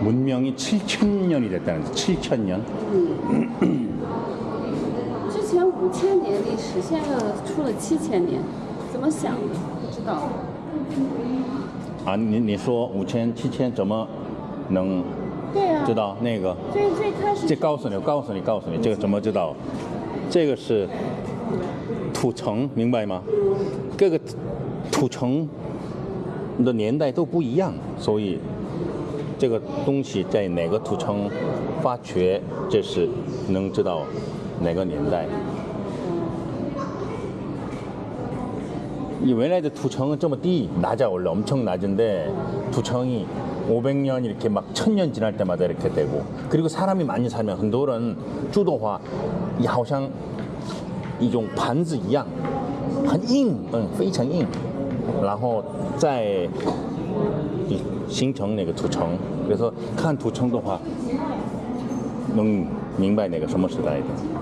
문명이 7천년이 됐다는 거죠. 7천년.之前五千年历史，现在出了七千年，怎么想的？不知道。啊，你你说五千、七千怎么能 对啊，知道那个？最最开始这告诉你，我告诉你，告诉你，这个怎么知道？这个是土城，明白吗？各个土城的年代都不一样，所以这个东西在哪个土城发掘，这是能知道哪个年代。이 원래의 두청은 좀低, 낮아 원래 엄청 낮은데 두청이 500년 이렇게 막 1000년 지날 때마다 이렇게 되고 그리고 사람이 많이 살면 很多人住的话好像一种盘子一样很硬嗯非常硬然后再形成那个土城 그래서 看土城的话能明白那个什么时代的 그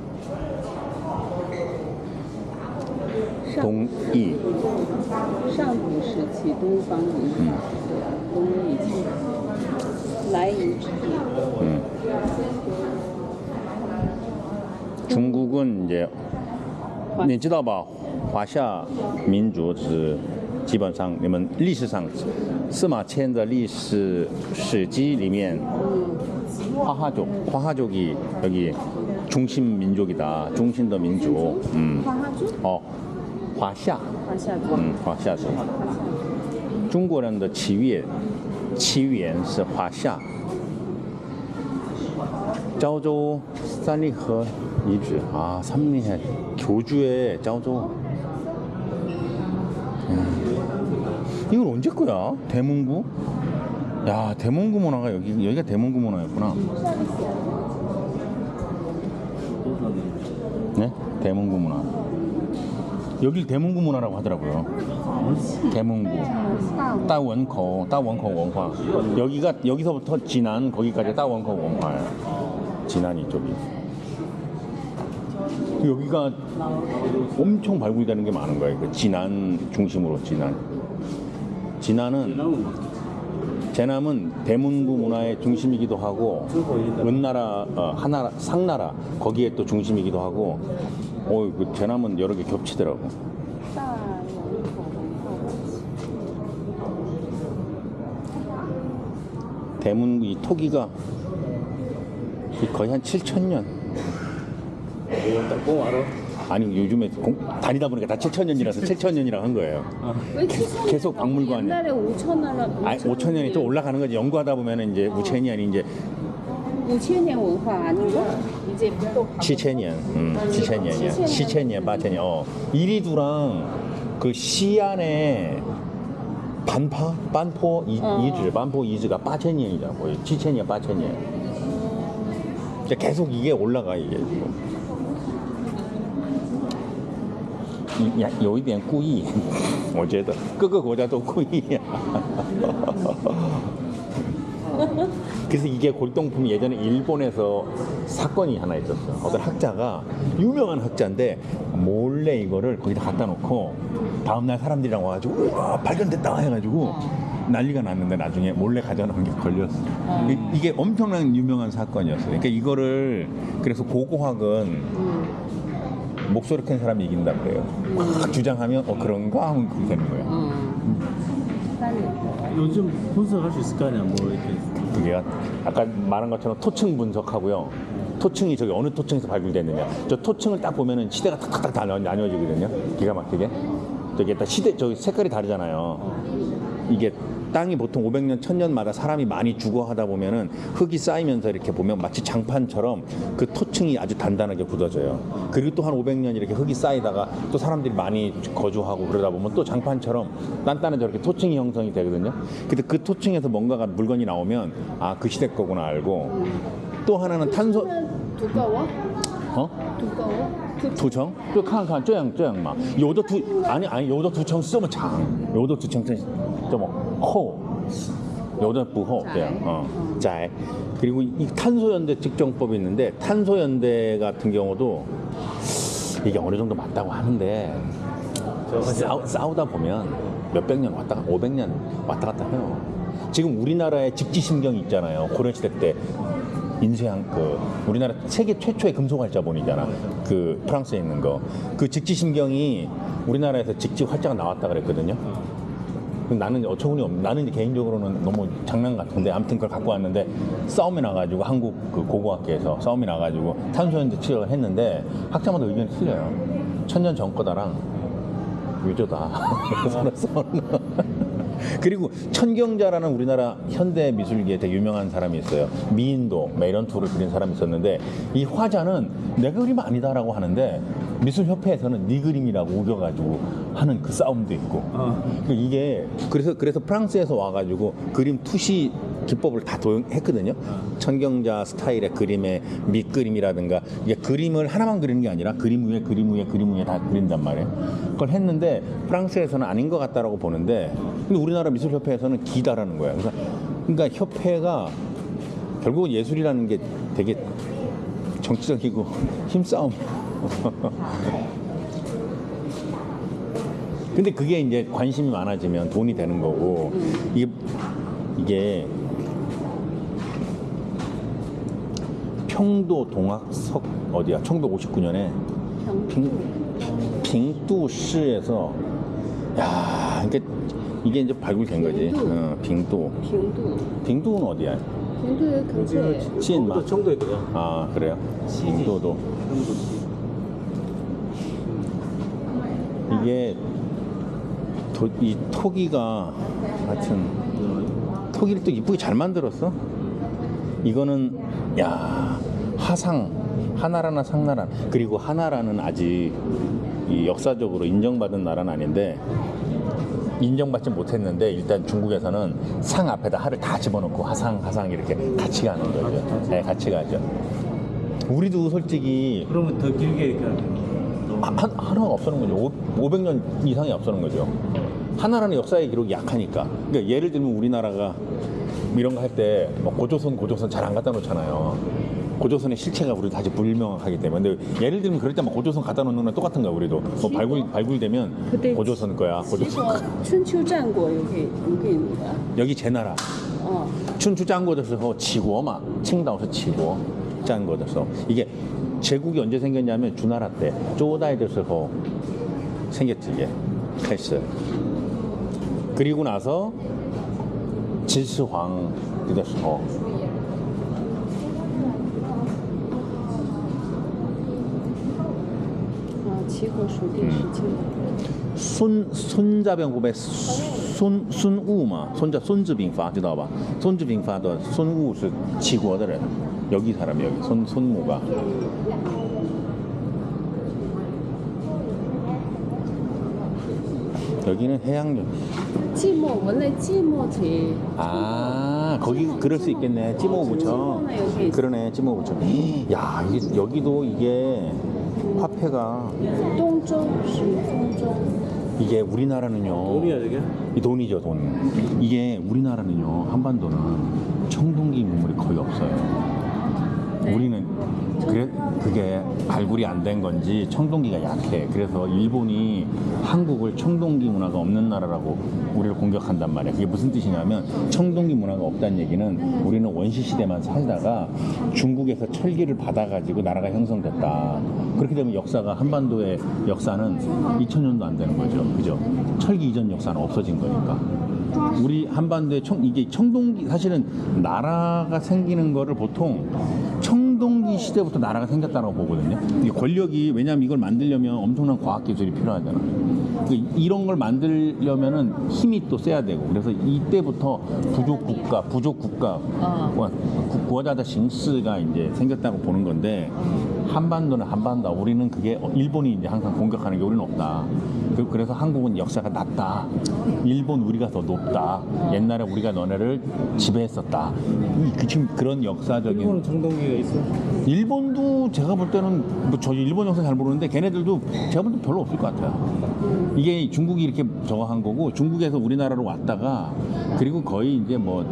东易。上古时期，东方文化，嗯、东易，来以。嗯。中国棍的，你知道吧？华夏民族是基本上你们历史上司马迁的历史史记里面，花哈族花哈族이여기中心民族이다中心的民族嗯哦 哈族， 어. 화夏. 华夏族， 음, 华夏族.中国人的起源起源是华夏。胶州三里河遗址아 삼리해 교주의胶州. 음. 이건 언제 거야? 대문구? 야 대문구 문화가 여기 여기가 대문구 문화였구나. 네? 대문구 문화. 여길 대문구 문화라고 하더라고요. 대문구. 大 따원코, 따원코 원화. 여기가 여기서부터 진안 거기까지 따원코 원화예요. 진안 이쪽이. 여기가 엄청 발굴되는 게 많은 거예요. 그 진안 중심으로 진안. 진안은 제남은 대문구 문화의 중심이기도 하고 은나라, 어, 하나라, 상나라 거기에 또 중심이기도 하고. 오, 그 대나무는 여러 개 겹치더라고. 대문 이 토기가 거의 한 7천 년. 뭐 알아? 아니 요즘에 공, 다니다 보니까 다 7천 년이라서 7천 년이라 한 거예요. 왜 계속 박물관이 옛날에 5천 년, 아니 5천 년이 또 올라가는 거지. 연구하다 보면 이제 우체인이 아닌 이제 5천 년文化 아닌가? 이제 또 7천 년, 음, 7천 년이야. 7천 년, 8천 년. 어. 이리두랑 그 시안에 반파, 반포 이, 어. 이즈, 반포 이즈가 8천 년이잖아. 거의 7천 년, 8천 년. 이제 계속 이게 올라가 이게. 지금. 呀，有一点故意，我觉得各个国家都故意呀、 그래서 이게 골동품이 예전에 일본에서 사건이 하나 있었어. 어떤 학자가 유명한 학자인데 몰래 이거를 거기다 갖다 놓고 다음날 사람들이랑 와가지고 우와 발견됐다 해가지고 난리가 났는데 나중에 몰래 가져놓은 게 걸렸어. 이- 이게 엄청난 유명한 사건이었어. 그러니까 이거를 그래서 고고학은 목소리 큰 사람이 이긴다 그래요. 막 주장하면 어 그런가 하면 그렇게 되는 거야. 요즘 분석할 수 있을 거 아니야 뭐 이렇게 그게 아까 말한 것처럼 토층 분석하고요. 토층이 저기 어느 토층에서 발굴됐느냐. 저 토층을 딱 보면은 시대가 탁탁탁 다 나뉘어지거든요. 기가 막히게. 저기 딱 시대 저기 색깔이 다르잖아요. 이게 땅이 보통 500년, 1000년마다 사람이 많이 주거 하다 보면은 흙이 쌓이면서 이렇게 보면 마치 장판처럼 그 토층이 아주 단단하게 굳어져요. 그리고 또 한 500년 이렇게 흙이 쌓이다가 또 사람들이 많이 거주하고 그러다 보면 또 장판처럼 단단한 저렇게 토층이 형성이 되거든요. 근데 그 토층에서 뭔가가 물건이 나오면 아, 그 시대 거구나 알고 또 하나는 탄소 두꺼워? 어? 두꺼워? 두청? 또 칸칸 쪼양 쪼양 막 요도 두 아니 아니 요도 두청 쓰면 장 요도 두청 쓰면 뭐 호. 요단부호 네. 어. 짤. 그리고 이 탄소연대 측정법이 있는데 탄소연대 같은 경우도 이게 어느 정도 맞다고 하는데 싸우, 싸우다 보면 몇백 년 왔다 갔다, 500년 왔다 갔다 해요. 지금 우리나라에 직지신경 있잖아요. 고려시대 때 인쇄한 그 우리나라 세계 최초의 금속활 자본이잖아. 그 프랑스에 있는 거. 그 직지신경이 우리나라에서 직지활자가 나왔다 그랬거든요. 어. 나는 어처구니 없. 나는 개인적으로는 너무 장난 같은데 아무튼 그걸 갖고 왔는데 싸움이 나가지고 한국 그 고고학계에서 싸움이 나가지고 탄소연대 치료를 했는데 학자마다 의견이 틀려요. 천년 전 거다랑 거. 그리고 천경자라는 우리나라 현대 미술계에 되게 유명한 사람이 있어요. 미인도 뭐 이런 투를 그린 사람이 있었는데 이 화자는 내 그림 아니다라고 하는데 미술협회에서는 네 그림이라고 우겨가지고 하는 그 싸움도 있고 그 이게 그래서 그래서 프랑스에서 와가지고 그림 투시 기법을 다 도용했거든요. 천경자 스타일의 그림의 밑그림이라든가 이게 그림을 하나만 그리는 게 아니라 그림 위에 그림 위에 그림 위에 다 그린단 말이에요. 그걸 했는데 프랑스에서는 아닌 것 같다라고 보는데 근데 우리나라 미술협회에서는 기다라는 거야. 그래서 그러니까 협회가 결국은 예술이라는 게 되게 정치적이고 힘싸움. 근데 그게 이제 관심이 많아지면 돈이 되는 거고 이게, 이게 평도 동학석 어디야? 청도 59년에 빙도시에서 야, 그러니까 이게 이제 발굴된 거지. 빙도. 어, 빙도. 빙도는 어디야? 빙도에 근처에. 그 찐마. 청도에 들어. 아 그래요? 빙도도. 이게 도, 이 토기가 하여튼 토기를 또 이쁘게 잘 만들었어. 이거는 야 하상 하나라나 상나라 그리고 하나라는 아직 이 역사적으로 인정받은 나라는 아닌데 인정받지 못했는데 일단 중국에서는 상 앞에다 하를 다 집어넣고 하상 하상 이렇게 같이 가는 거죠. 네, 같이 가죠. 우리도 솔직히 그러면 더 길게 하면 한, 하나가 없어는 거죠. 500년 이상이 앞서는 거죠. 하나라는 역사의 기록이 약하니까. 그러니까 예를 들면 우리나라가 뭐 이런 거 할때 뭐 고조선 고조선 잘 안 갖다 놓잖아요. 고조선의 실체가 우리 다시 불명확하기 때문에 근데 예를 들면 그럴 때 막 고조선 갖다 놓는 건 똑같은 거야 우리도 뭐 발굴 발굴되면 고조선 거야 고조선 춘추장고 여기 여기입니다. 여기 제 나라. 어. 춘추장고에서 어, 지고, 막 칭다오서 지고, 짠 거죠. 이게 제국이 언제 생겼냐면 주나라 때 쪼다이 的时候 생겼지 이게开始 그리고 나서 질스황 的时候啊，齐国属地是清的。 손 손자병법의 손 손우마 손자 손즈빙파 知道吧 손즈빙파的 손우 是齐国的人 여기 사람 여기 손 손무가 여기는 해양역. 치모 원래 치모지. 아 치모, 거기 그럴 수 있겠네. 어, 치모 부처. 그러네 치모 부처. 야 이게, 여기도 이게 화폐가. 동쪽 동쪽. 이게 우리나라는요. 돈이야 이게? 이 돈이죠 돈. 이게 우리나라는요 한반도는 청동기 인물이 거의 없어요. 우리는 그래, 그게 발굴이 안 된 건지 청동기가 약해. 그래서 일본이 한국을 청동기 문화가 없는 나라라고 우리를 공격한단 말이야. 그게 무슨 뜻이냐면 청동기 문화가 없다는 얘기는 우리는 원시 시대만 살다가 중국에서 철기를 받아가지고 나라가 형성됐다. 그렇게 되면 역사가 한반도의 역사는 2000년도 안 되는 거죠. 그죠? 철기 이전 역사는 없어진 거니까 우리 한반도에 청, 이게 청동기 사실은 나라가 생기는 거를 보통 청동기 시대부터 나라가 생겼다고 보거든요. 이 권력이 왜냐하면 이걸 만들려면 엄청난 과학 기술이 필요하잖아. 그 이런 걸 만들려면은 힘이 또 세야 되고 그래서 이때부터 부족 국가, 부족 국가, 와, 구- 구하자다 싱스가 이제 생겼다고 보는 건데 한반도는 한반도 우리는 그게 어, 일본이 이제 항상 공격하는 게 우리는 없다. 그- 그래서 한국은 역사가 낮다. 일본 우리가 더 높다. 옛날에 우리가 너네를 지배했었다. 이- 그 지금 그런 역사적인 일본은 청동기가 있어? 일본도 제가 볼 때는 뭐 저 일본 역사 잘 모르는데 걔네들도 제가 볼 때 별로 없을 것 같아요. 이게 중국이 이렇게 저거 한 거고 중국에서 우리나라로 왔다가 그리고 거의 이제 뭐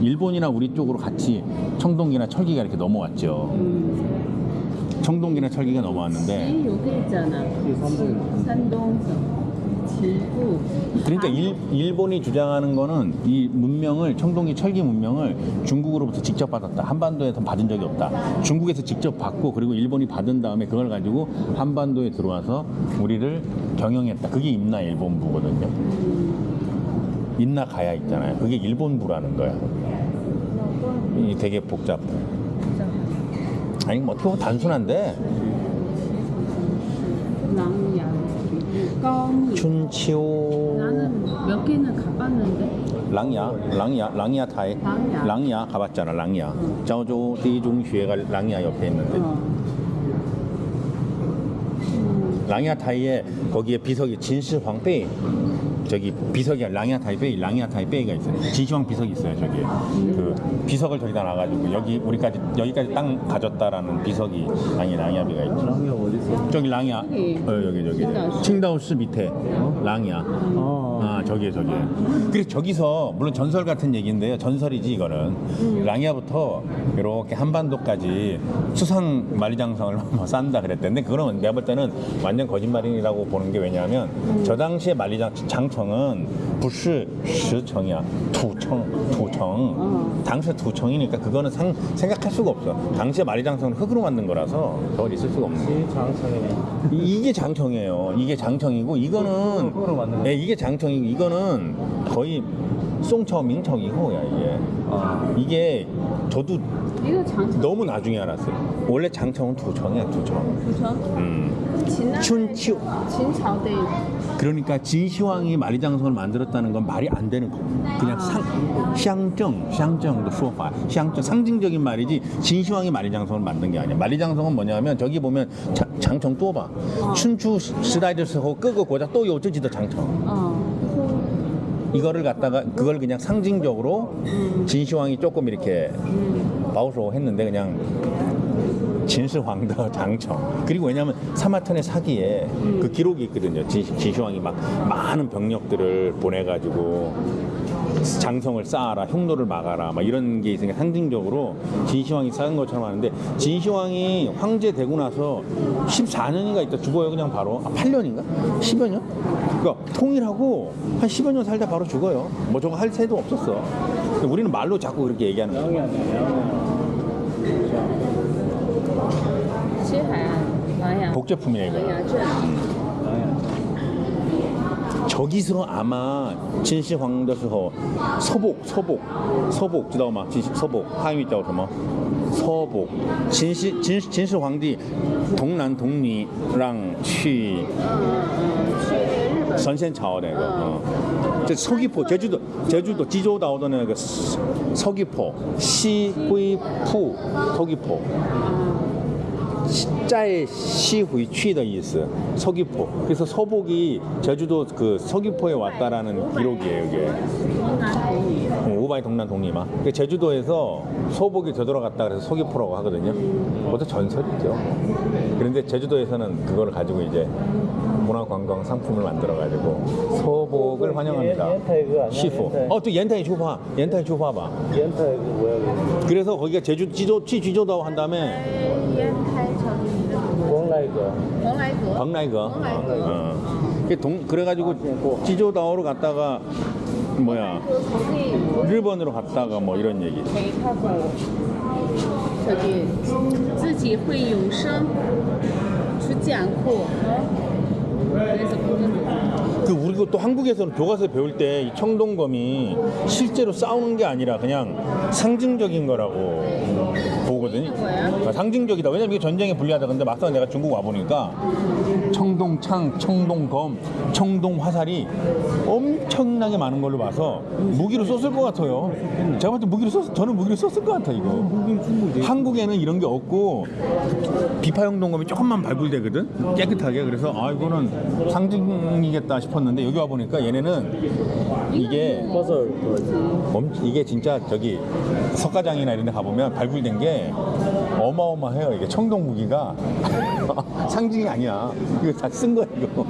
일본이나 우리 쪽으로 같이 청동기나 철기가 이렇게 넘어왔죠. 청동기나 철기가 넘어왔는데. 여기 있잖아. 산동성, 지구. 그러니까 일, 일본이 주장하는 거는 이 문명을 청동기 철기 문명을 중국으로부터 직접 받았다. 한반도에서 받은 적이 없다. 중국에서 직접 받고 그리고 일본이 받은 다음에 그걸 가지고 한반도에 들어와서 우리를 경영했다. 그게 임나 일본부거든요. 임나 가야 있잖아요. 그게 일본부라는 거야. 이 되게 복잡해. 아니 뭐 어떻게 보면 단순한데. 춘치오. 나는 몇 개는 가봤는데? 랑야 랑야 랑야 타이. 랑야. 가봤잖아 랑야. 응. 자오조 디중슈에가 랑야 옆에 있는데. 어. 랑야 타이에 거기에 비석이 진실 황페이 저기 비석이 랑야 타이베이, 랑야 타이베이가 있어요. 진시황 비석이 있어요, 저기. 그 비석을 저기다 놔가지고 여기 우리까지 여기까지 땅 가졌다라는 비석이 랑이 랑야비가 있죠. 랑이 어디 있어? 저기 랑야, 어 여기 저기. 칭다오시 밑에 랑야. 아, 아 저기에 저기에. 그래서 저기서 물론 전설 같은 얘기인데요. 전설이지 이거는. 랑야부터 이렇게 한반도까지 수상 만리장성을 뭐 싼다 그랬는데 그거는 내가 볼 때는 완전 거짓말이라고 보는 게 왜냐하면 저 당시에 만리장 장청은 부시 시청이야 투청 투청 당시 투청이니까 그거는 상, 생각할 수가 없어 당시에 만리장성은 흙으로 만든 거라서 저걸 있을 수가 없는 거야 이 장창이네. 이- 이게 장청이에요. 이게 장청이고 이거는 흙으로 만든 거. 네, 이게 장청이고 이거는 거의 송처 민청이고 야 이게. 아, 이게 저도 이거 장청. 너무 나중에 알았어요. 원래 장청은 두청이야 두청. 그죠? 음. 춘추. 진사대. 그러니까 진시황이 마리장성을 만들었다는 건 말이 안 되는 거. 그냥 상, 상정, 상정도 수어파, 샹정 상징적인 말이지 진시황이 마리장성을 만든 게 아니야. 마리장성은 뭐냐면 저기 보면 자, 장청 어. 또 봐. 춘추 시다이드스호 끄고 고자 또 요쩌지도 장청. 어. 이거를 갖다가 그걸 그냥 상징적으로 음. 진시황이 조금 이렇게 음. 바우소 했는데 그냥 진시황더 장청 그리고 왜냐하면 사마천의 사기에 그 기록이 있거든요. 진, 진시황이 막 많은 병력들을 보내가지고 장성을 쌓아라 흉노를 막아라 막 이런 게 있으니까 상징적으로 진시황이 쌓은 것처럼 하는데 진시황이 황제 되고 나서 14년인가 있다 죽어요 그냥 바로. 아, 8년인가? 10여 년? 그러니까 통일하고 한 10여 년 살다 바로 죽어요. 뭐 저거 할 새도 없었어. 우리는 말로 자꾸 그렇게 얘기하는 랑 복제품이야 이거 狼牙镇。 랑이 아니야. 저기서 아마 진시황的时候 서복 서복 서복 知道吗 진시 서복 汉语叫什么 서복 진시 진 진시皇帝 동남 동리랑 去嗯嗯，去那个日本。神仙朝那个，嗯，这 서귀포 제주도 제주도 지조다오的那个 서귀포 시归铺 서귀포 한자의 시위취의 이스 서귀포. 그래서 서복이 제주도 그 서귀포에 왔다라는 기록이에요 이게. 어, 오바이 동란 동리마. 그 제주도에서 서복이 되돌아갔다 그래서 서귀포라고 하거든요. 그것도 전설이죠. 그런데 제주도에서는 그걸 가지고 이제 문화관광 상품을 만들어가지고 서복을 그 환영합니다. 시포. 어또 옌타이 주파, 옌타이 어, 주파봐. 옌타이 그 뭐야? 그래서 거기가 제주 지조 치 지조다고 한 다음에. 박라이거 박라이거. 어. 그게 동 그래가지고 지조다오로 갔다가 뭐야 可以 일본으로 갔다가 뭐 이런 얘기 没看过。저기自己会永生出讲课。그래서 그거는 그 우리가 또 한국에서는 교과서 배울 때 이 청동검이 실제로 싸우는 게 아니라 그냥 상징적인 거라고 보거든요. 아, 상징적이다. 왜냐면 이게 전쟁에 불리하다. 근데 막상 내가 중국 와보니까 청동창, 청동검, 청동화살이 엄 청나게 많은 걸로 봐서 무기로 썼을 것 같아요. 제가 볼때 무기로 썼, 저는 무기로 썼을 것 같아, 이거. 한국에는 이런 게 없고 비파형 동검이 조금만 발굴되거든? 깨끗하게. 그래서 아 이거는 상징이겠다 싶었는데 여기 와 보니까 얘네는 이게 이게 진짜 저기 석가장이나 이런 데 가보면 발굴된 게 어마어마해요. 이게 청동 무기가. 상징이 아니야. 이거 다 쓴 거야 이거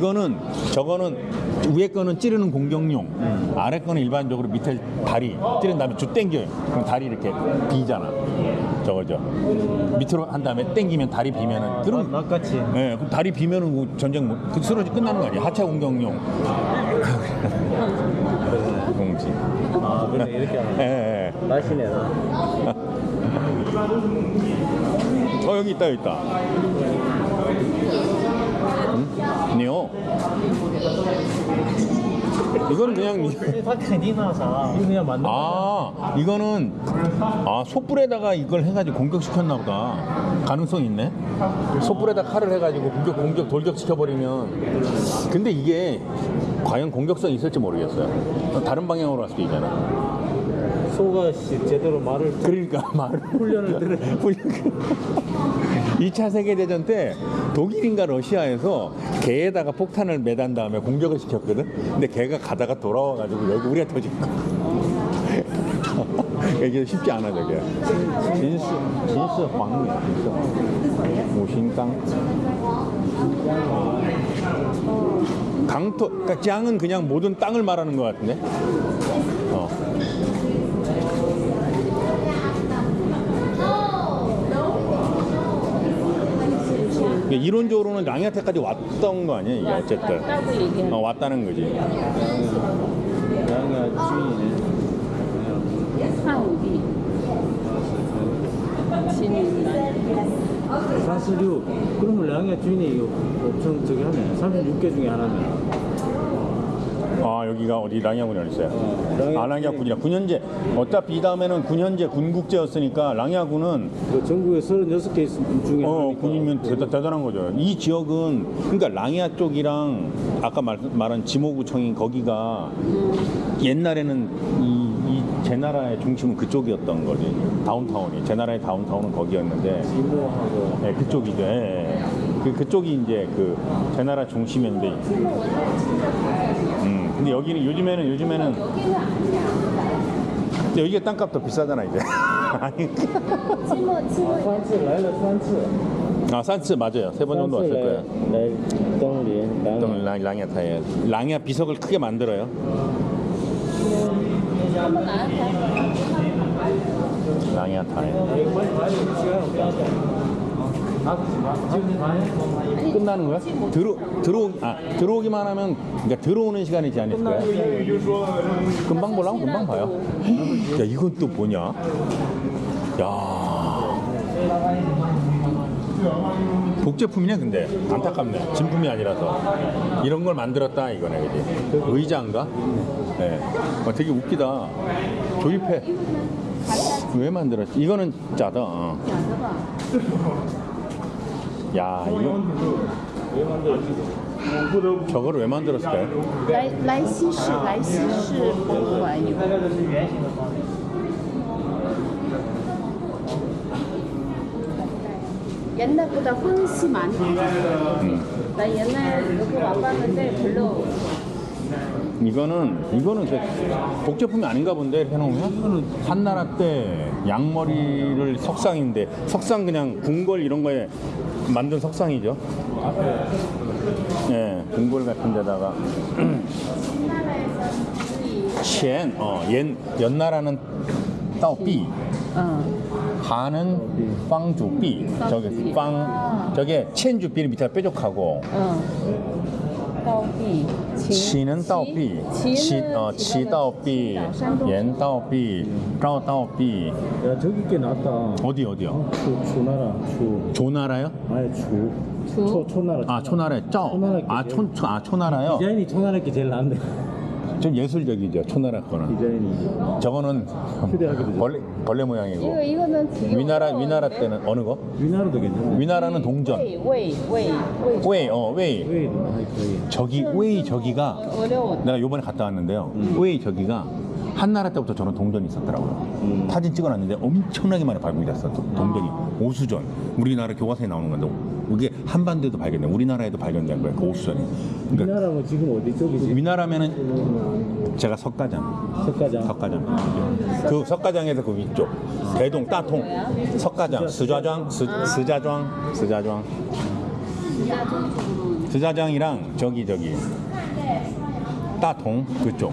이거는 저거는 위에 거는 찌르는 공격용 아래 거는 일반적으로 밑에 다리 찌른 다음에 쭉 당겨요. 그럼 다리 이렇게 비잖아. 저거죠. 밑으로 한 다음에 당기면 다리 비면은 그럼 낚같이 예, 그럼 다리 비면은 그 전쟁 못- 그 쓰러지 끝나는 거 아니야? 하체 공격용. 공지. 아 그래. 이렇게 하는 예, 예, 예. 맛이네 어 여기 있다 여기 있다 응? 니요 이거는 그냥 이- 它肯定那啥 이거 그냥 만든 아 이거는 아 솥불에다가 이걸 해가지고 공격시켰나 보다 가능성 있네 솥불에다 칼을 해가지고 공격 공격 돌격시켜버리면 근데 이게 과연 공격성 있을지 모르겠어요 다른 방향으로 갈 수도 있잖아 소가 씨 제대로 말을 그러니까 말을 훈련을 들어. 훈련 2차 세계대전 때 독일인가 러시아에서 개에다가 폭탄을 매단 다음에 공격을 시켰거든. 근데 개가 가다가 돌아와가지고 여기 우리가 터진 거. 이게 쉽지 않아 저게. 진스 진스 황미 진스 무신강. 강토 그러니까 짱은 그냥 모든 땅을 말하는 것 같은데. 어. 그러니까 이론적으로는 랑이한테까지 왔던 거 아니야 이게 어쨌든. 어, 왔다는 거지. 사우디 진이랑 46 그러면 랑이가 주인이 이거 엄청 저기 하네. 36개 중에 하나네. 아 여기가 어디 랑야군이 있어요 어, 아 랑야군이라 군현제 어차피 이 다음에는 군현제 군국제였으니까 랑야군은 그 전국에 36개 중에 어. 군이면 대단, 대단한 거죠 이 지역은 그러니까 랑야 쪽이랑 아까 말, 말한 지모구청인 거기가 옛날에는 이, 이 제 나라의 중심은 그쪽이었던 거지 다운타운이 제 나라의 다운타운은 거기였는데 네, 그쪽이죠. 예, 예. 그, 그쪽이 이제 그 제 나라 중심인데. 음, 근데 여기는 요즘에는 요즘에는 근데 여기가 땅값 더 비싸잖아 이제. 아니. 산츠来了 산츠 아 산츠 맞아요. 세 번 정도 왔을 거예요. 来登临 또 랑, 랑야 타에 랑야 비석을 크게 만들어요. 랑야 타에 끝나는 거야? 들어 들어 아 들어오기만 하면 그러니까 들어오는 시간이 제한이 있을 거야. 금방 보려면 금방 봐요. 야 이건 또 뭐냐? 야 복제품이네 근데 안타깝네 진품이 아니라서 이런 걸 만들었다 이거네 그지 의자인가? 네 어, 되게 웃기다 조립해 왜 만들었지? 이거는 짜다 어. 야 이거 저거를 왜 만들었을까요? 莱莱西市莱西市博物馆有。 옛날보다 훨씬 많이 바뀌었어. 나 옛날 여기 와봤는데 별로 이거는 이거는 그 복제품이 아닌가 본데 이렇게 해놓으면 이거는 한나라 때 양머리를 석상인데 석상 그냥 궁궐 이런 거에 만든 석상이죠. 예, 궁궐 같은 데다가 첸, 어, 옌, 연나라는 따오삐, 어. 한은 빵주삐, 저게 빵, 저게 첸주삐를 밑에 뾰족하고 어. 刀币，秦 치는 따오삐, 치, 치는 어, 치따오삐, 옌따오삐, 짜오따오삐. 야 저기 꽤 낫다 어디 어디요? 추, 추나라 추 조나라요? 아니 추 주? 초, 초나라 아 초나라요. 짜. 초나라 아, 초, 초, 아 초나라요. 디자인이 초나라 게 제일 낫네 좀 예술적이죠 초나라 거는. 디자인이. 저거는 휴대하기도 벌레, 벌레 모양이고. 이거는 지금 위나라 위나라 때는 어느 거? 위나라도 괜찮아 위나라는 동전. 왜왜왜왜 웨이 어 웨이. 웨이도 많이 저기 웨이 저기가 어려워. 내가 요번에 갔다 왔는데요. 음. 웨이 저기가 한나라 때부터 저런 동전이 있었더라고요. 사진 찍어놨는데 엄청나게 많이 발굴됐어. 도- 동전이 오수전. 우리나라 교과서에 나오는 건데 이게 한반도에도 발견돼. 우리나라에도 발견된 거예요. 그 오수전이. 그러니까 위나라면 지금 어디 쪽이지? 위나라면은 제가 석가장. 석가장. 석가장. 그 석가장에서 그 위쪽. 대동 따통. 석가장. 스좌장. 스, 스자장. 스자장. 스자장이랑 저기 저기 따통 그쪽.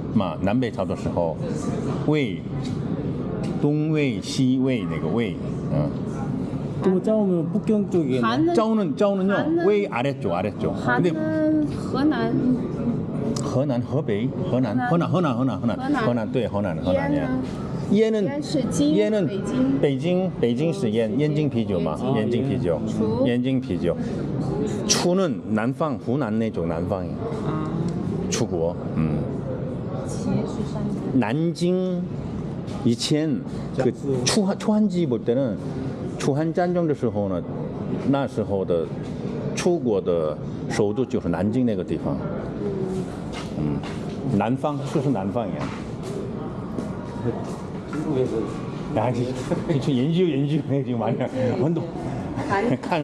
嘛，南北朝的时候，魏，东魏、西魏那个魏，嗯， 또 짜오면 북경 쪽에. 한은 짜오는 짜오는요 한은-魏아래쪽 아래쪽. 근데 한은 河南河南、河北、河南、河南、河南、河南、河南、河南河南对河南、河南烟呢？烟呢？烟是京烟呢？北京北京北京是烟燕京啤酒嘛？京燕京啤酒出，燕京啤酒。出는南方湖南那种南方啊，出国，嗯， 齐是山东。南京以前그 짝수. 초한 초한지 볼 때는 초한战争的时候呢，那时候的出国的首都就是南京那个地方。嗯，南方就是南方一样。 중국에서 야, 지금研究研究지금 많이 운동 韩 看